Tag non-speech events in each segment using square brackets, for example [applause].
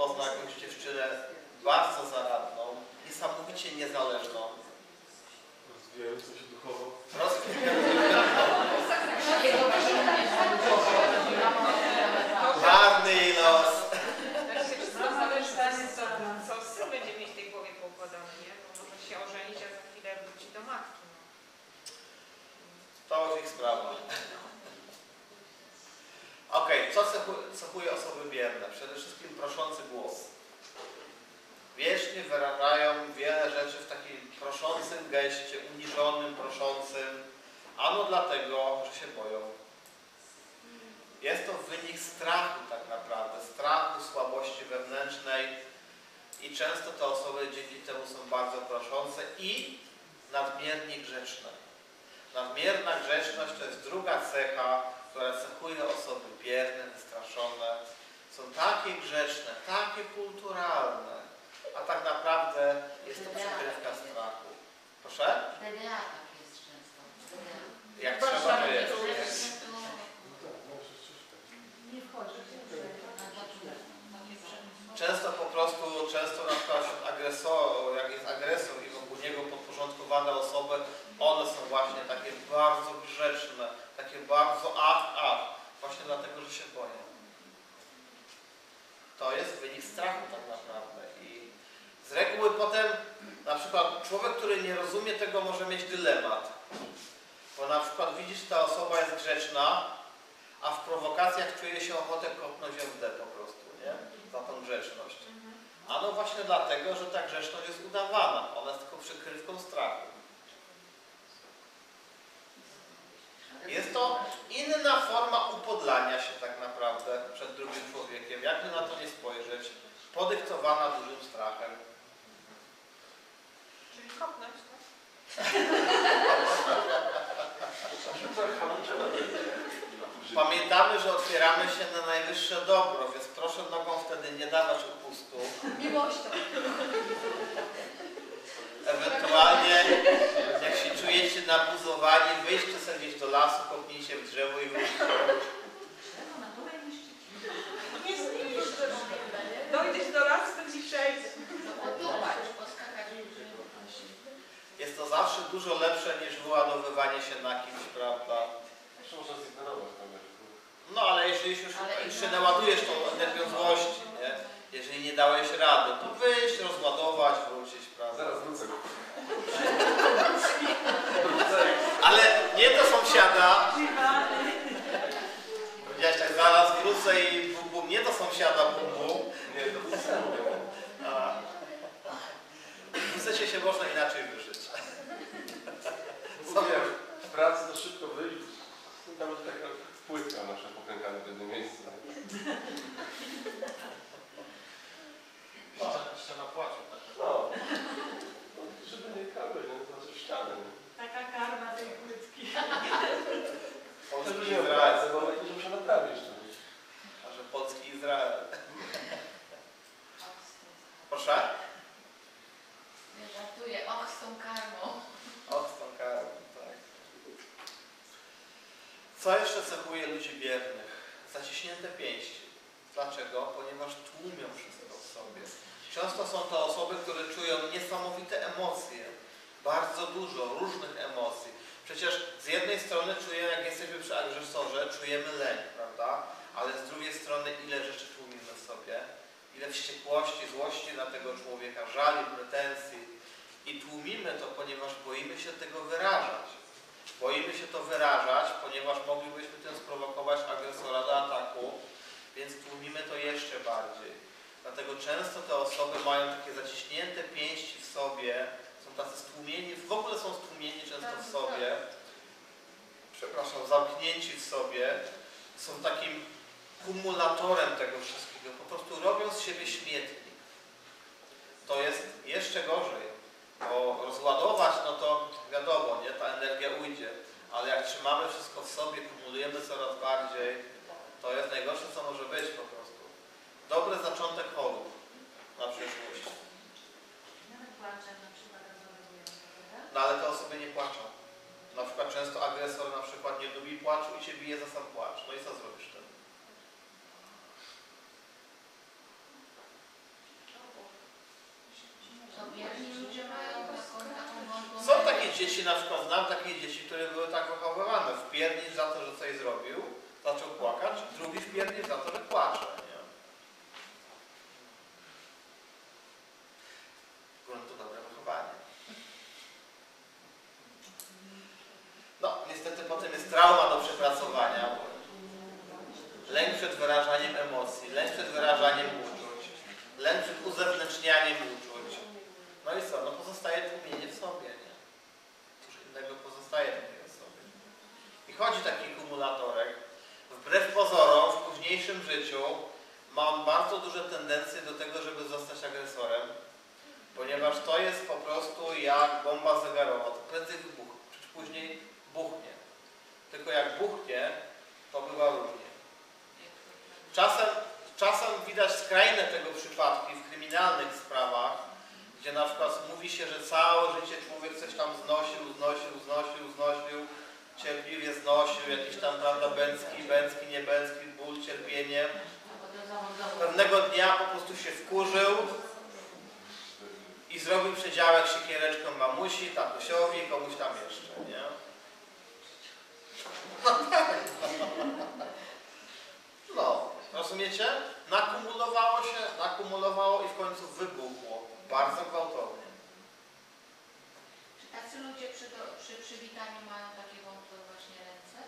poznał jakąś dziewczynę bardzo zaradną, niesamowicie niezależną. Rozwijający się duchowo. Marny jej los. Jak się wszystko zależy, co, co syn będzie mieć w tej głowie poukładane, nie? Bo może się ożenić, a za chwilę wróci do matki. To już ich sprawa. Okej, co cechu- cechuje osoby bierne? Przede wszystkim proszący głos. Wiecznie wyrażają wiele rzeczy w takim proszącym geście, uniżonym, proszącym. Ano dlatego, że się boją. Jest to wynik strachu tak naprawdę, strachu, słabości wewnętrznej i często te osoby dzięki temu są bardzo proszące i nadmiernie grzeczne. Nadmierna grzeczność to jest druga cecha, która cechuje osoby bierne, wystraszone. Są takie grzeczne, takie kulturalne, a tak naprawdę jest to przykrywka strachu. Proszę? DDA tak jest często. Jak trzeba to jest. Nie wchodzi. Często po prostu, często na przykład wśród agresor, jak jest agresor i wokół niego podporządkowane osoby, one są właśnie takie bardzo grzeczne, takie bardzo ach, ach, właśnie dlatego, że się boją. To jest wynik strachu tak naprawdę i z reguły potem na przykład człowiek, który nie rozumie tego może mieć dylemat, bo na przykład widzisz, ta osoba jest grzeczna, a w prowokacjach czuje się ochotę kopnąć ją w D po prostu, nie? Za tą grzeczność. A no właśnie dlatego, że ta grzeczność jest udawana. Ona jest tylko przykrywką strachu. Jest to inna forma upodlania się tak naprawdę przed drugim człowiekiem. Jakby na to nie spojrzeć, podyktowana dużym strachem. Czyli kopnąć, tak? [laughs] Pamiętamy, że otwieramy się na najwyższe dobro, więc proszę nogą wtedy nie dawać upustu. Miłością. Ewentualnie, jak się czujecie nabuzowani, wyjście sobie gdzieś do lasu, kopnijcie w drzewo i wróćcie. Nie zniszczę. Dojdziesz do lasu, to ci przejdzie. Odupać, poskakać. Jest to zawsze dużo lepsze niż wyładowywanie się na kimś, prawda? Jeszcze można zignorować tam jak No ale jeżeli się już Ale jeszcze ignoracja- naładujesz tą energią złości, nie? Jeżeli nie rady, to wyjść, rozładować, wrócić, prawda? Zaraz wrócę. [laughs] Ale nie do sąsiada. Powiedziałeś tak, zaraz wrócę i bum, bum, nie do sąsiada, bum, bum. Nie, to wrócę. A w secie się można inaczej wyżyć. Wiesz, w pracy to szybko wyjść. Tam będzie taka płytka nasza pokręcana w jednym miejscu. Ściana płaczą. No. No, Żeby nie kały, no to znaczy w ścianę. nie? Taka karma tej płytki. Polski nie Izrael. bo najpierw muszę naprawić to. A że polski Izrael. Proszę? Żartuję, och z tą karmą. Och, z tą karą, tak. Co jeszcze cechuje ludzi biernych? Zaciśnięte pięści. Dlaczego? Ponieważ tłumią wszystko sobie. Często są to osoby, które czują niesamowite emocje. Bardzo dużo różnych emocji. Przecież z jednej strony czujemy, jak jesteśmy przy agresorze, czujemy lęk, prawda? Ale z drugiej strony ile rzeczy tłumimy sobie. Ile wściekłości, złości na tego człowieka, żali, pretensji. I tłumimy to, ponieważ boimy się tego wyrażać. Boimy się to wyrażać, ponieważ moglibyśmy tym sprowokować agresora do ataku, więc tłumimy to jeszcze bardziej. Dlatego często te osoby mają takie zaciśnięte pięści w sobie, są tacy stłumieni, w ogóle są stłumieni często w sobie, przepraszam, zamknięci w sobie, są takim kumulatorem tego wszystkiego, po prostu robią z siebie śmietnik. To jest jeszcze gorzej, bo rozładować, no to wiadomo, nie, ta energia ujdzie, ale jak trzymamy wszystko w sobie, kumulujemy coraz bardziej, to jest najgorsze, co może być po prostu. Dobry zaczątek chorób na przyszłość. Nawet płacze na przykład No ale te osoby nie płaczą. Na przykład często agresor na przykład nie lubi płaczu i się bije za sam płacz. No i co zrobisz wtedy? Są takie dzieci, na przykład znam takie dzieci, które były tak wychowywane. Wpierdzisz za to, że coś zrobił, zaczął płakać, drugi wpierdzisz za to, że płacze. Bardzo duże tendencje do tego, żeby zostać agresorem, ponieważ to jest po prostu jak bomba zegarowa. To prędzej wybucha, czy później buchnie. Tylko jak buchnie, to bywa różnie. Czasem, czasem widać skrajne tego przypadki w kryminalnych sprawach, gdzie na przykład mówi się, że całe życie człowiek coś tam znosił, znosił, znosił, znosił, cierpliwie znosił, jakiś tam, prawda, bęcki, bęcki, niebęcki, ból, cierpienie. Pewnego dnia po prostu się wkurzył i zrobił przedziałek siekiereczką mamusi, tatusiowi, komuś tam jeszcze, nie? No, rozumiecie? Nakumulowało się, nakumulowało i w końcu wybuchło. Bardzo gwałtownie. Czy tacy ludzie przy, przy przywitaniu mają takie wątłe właśnie ręce?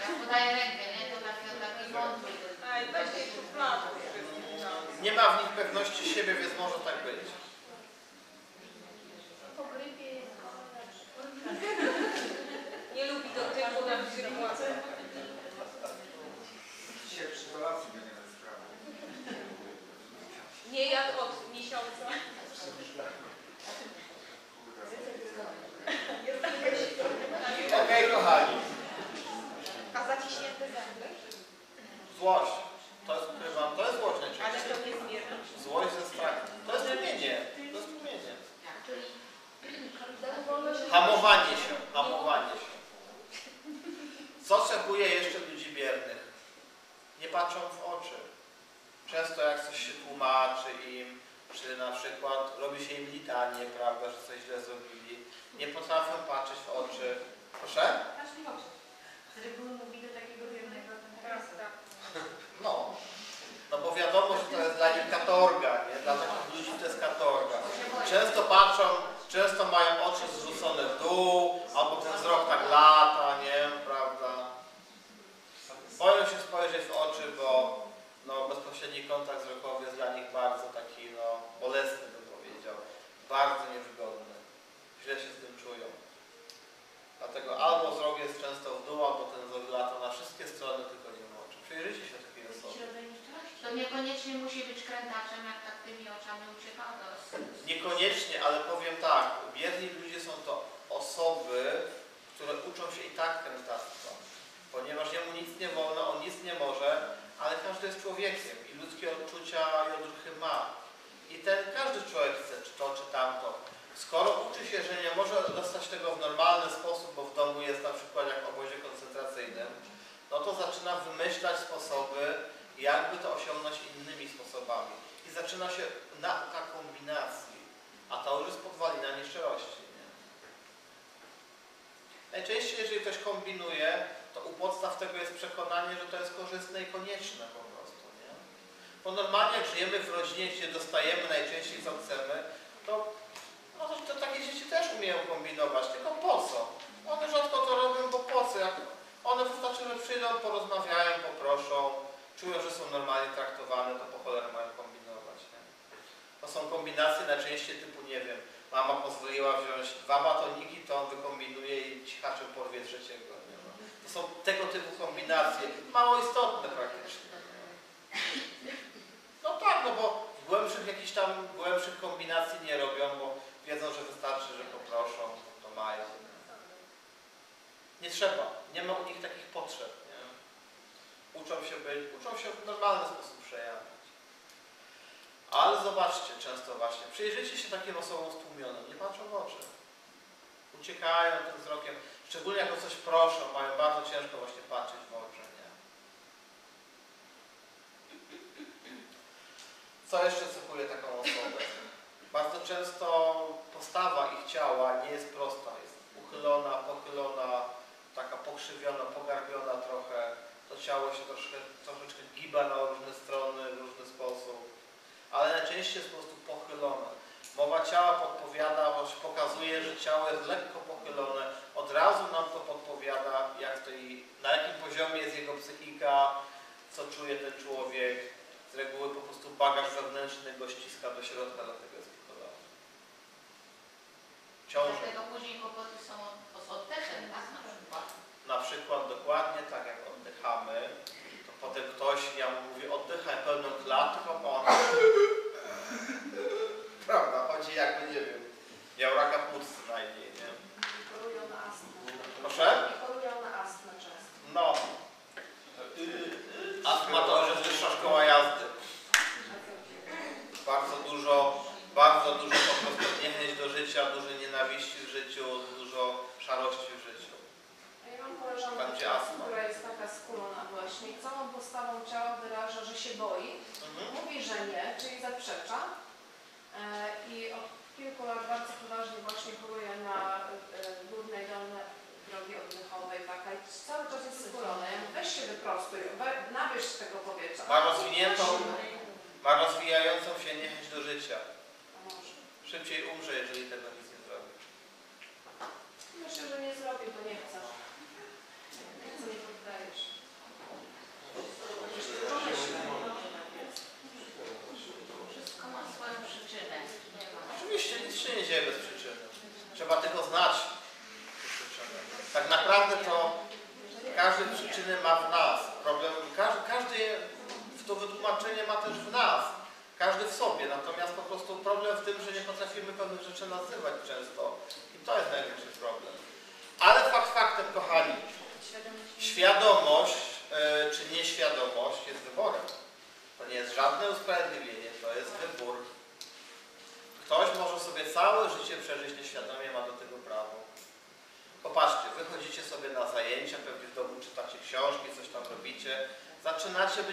Jak podaję rękę, nie? To taki, taki wątły. A i weź tu plażu wszystkim, no. Nie ma w nich pewności siebie, więc może tak być. Po grypie jest Nie lubi dotyku na przykład. Dzisiaj przy kolacji będzie na sprawę. Nie jadł od miesiąca. Okej, kochani. A zaciśnięte zęby? Złość. To jest, chyba, to jest złość Ale najczęściej. to nie zmierza. Złość ze strachem. To jest tłumienie. To jest tłumienie. Czyli Hamowanie się. Hamowanie się. Co cechuje jeszcze ludzi biernych? Nie patrzą w oczy. Często jak coś się tłumaczy im, czy na przykład robi się im litanie, prawda, że coś źle zrobili, nie potrafią patrzeć w oczy. Proszę? Z reguły mówi do takiego wiernego. No. No bo wiadomo, że to jest dla nich katorga, nie? Dla takich ludzi to jest katorga. Często patrzą, często mają oczy zwrócone w dół, albo ten wzrok tak lata, nie? Prawda? Boją się spojrzeć w oczy, bo no, bezpośredni kontakt wzrokowy jest dla nich bardzo taki, no, bolesny bym powiedział. Bardzo niewygodny. Źle się z tym czują. Dlatego albo wzrok jest często w dół, albo ten wzrok lata na wszystkie strony, tylko nie w oczy. Przyjrzyjcie się takiej jakiś osobie. rodzaj nieszczerości. to niekoniecznie musi być krętaczem, jak tak tymi oczami ucieka do Niekoniecznie, ale powiem tak, bierni ludzie są to osoby, które uczą się i tak krętactwa. Ponieważ jemu nic nie wolno, on nic nie może, ale każdy jest człowiekiem i ludzkie odczucia i odruchy ma. I ten każdy człowiek chce czy to czy tamto. Skoro uczy się, że nie może dostać tego w normalny sposób, bo w domu jest na przykład jak w obozie koncentracyjnym, no to zaczyna wymyślać sposoby, jakby to osiągnąć innymi sposobami. I zaczyna się nauka kombinacji, a to już jest podwalina nieszczerości. Nie? Najczęściej, jeżeli ktoś kombinuje, to u podstaw tego jest przekonanie, że to jest korzystne i konieczne po prostu. Nie? Bo normalnie jak żyjemy w rodzinie, gdzie dostajemy najczęściej co chcemy, to, no to, to takie dzieci też umieją kombinować, tylko po co? One rzadko to robią, bo po co? Jak one wystarczy, że przyjdą, porozmawiają, poproszą, czują, że są normalnie traktowane, to po cholerę mają kombinować. Nie? To są kombinacje najczęściej typu, nie wiem, mama pozwoliła wziąć dwa batoniki, to on wykombinuje i cichaczem porwie trzeciego. Nie? To są tego typu kombinacje, mało istotne praktycznie. Nie? No tak, no bo głębszych jakichś tam głębszych kombinacji nie robią, bo wiedzą, że wystarczy, że poproszą, to mają. Nie trzeba, nie ma u nich takich potrzeb. Uczą się być, uczą się w normalny sposób przejawiać. Ale zobaczcie często właśnie, przyjrzyjcie się takim osobom stłumionym, nie patrzą w oczy. Uciekają tym wzrokiem, szczególnie jak o coś proszą, mają bardzo ciężko właśnie patrzeć w oczy. Nie? Co jeszcze cechuje taką osobę? Bardzo często postawa ich ciała nie jest prosta. Jest uchylona, pochylona, taka pokrzywiona, ciało się troszkę, troszeczkę giba na różne strony, w różny sposób. Ale najczęściej jest po prostu pochylone. Mowa ciała podpowiada, właśnie pokazuje, że ciało jest lekko pochylone. Od razu nam to podpowiada, jak stoi, na jakim poziomie jest jego psychika, co czuje ten człowiek. Z reguły po prostu bagaż wewnętrzny go ściska do środka, dlatego jest pochylony. Ciąża. Dlatego później kłopoty są z oddechem, tak na przykład. Na przykład dokładnie tak jak oddychamy, to potem ktoś, ja mu mówię, oddychaj pełną klatką, a on Prawda, chodzi jakby, nie wiem, miał raka płuc najmniej, nie? Proszę? I chorują na astmę często. No. Astma to już jest wyższa szkoła jazdy. Bardzo dużo, bardzo dużo po prostu niechęć do życia, dużo nienawiści w życiu, dużo szarości w życiu. A ja mam koleżankę, Będzie astma. która jest taka skulona właśnie i całą postawą ciała wyraża, że się boi. Mhm. Mówi, że nie, czyli zaprzecza. E, I od kilku lat bardzo poważnie właśnie choruje na e, górnej dolne drogi oddechowej taka i cały czas jest skulona. Ja mówię, weź się wyprostuj, we- nabierz tego powietrza. Ma rozwiniętą, ma rozwijającą się niechęć do życia. A może. Szybciej umrze, jeżeli tego nic nie zrobi. Myślę, że nie zrobię, bo nie chcę. Nie chcę, nie poddajesz. Pomyśl. Wszystko ma swoją przyczynę. Nie ma. Oczywiście nic się nie dzieje bez przyczyny. Trzeba tylko znać tę przyczynę. Tak naprawdę to każdy przyczynę ma w nas. Problem, każdy, każdy to wytłumaczenie ma też w nas. Każdy w sobie. Natomiast po prostu problem w tym, że nie potrafimy pewnych rzeczy nazywać często. I to jest największy problem. Ale fakt faktem, kochani, świadomość e, czy nieświadomość jest wyborem. To nie jest żadne usprawiedliwienie, to jest wybór. Ktoś może sobie całe życie przeżyć nieświadomie, ma do tego prawo. Popatrzcie, wychodzicie sobie na zajęcia, pewnie w domu czytacie książki, coś tam robicie, zaczynacie być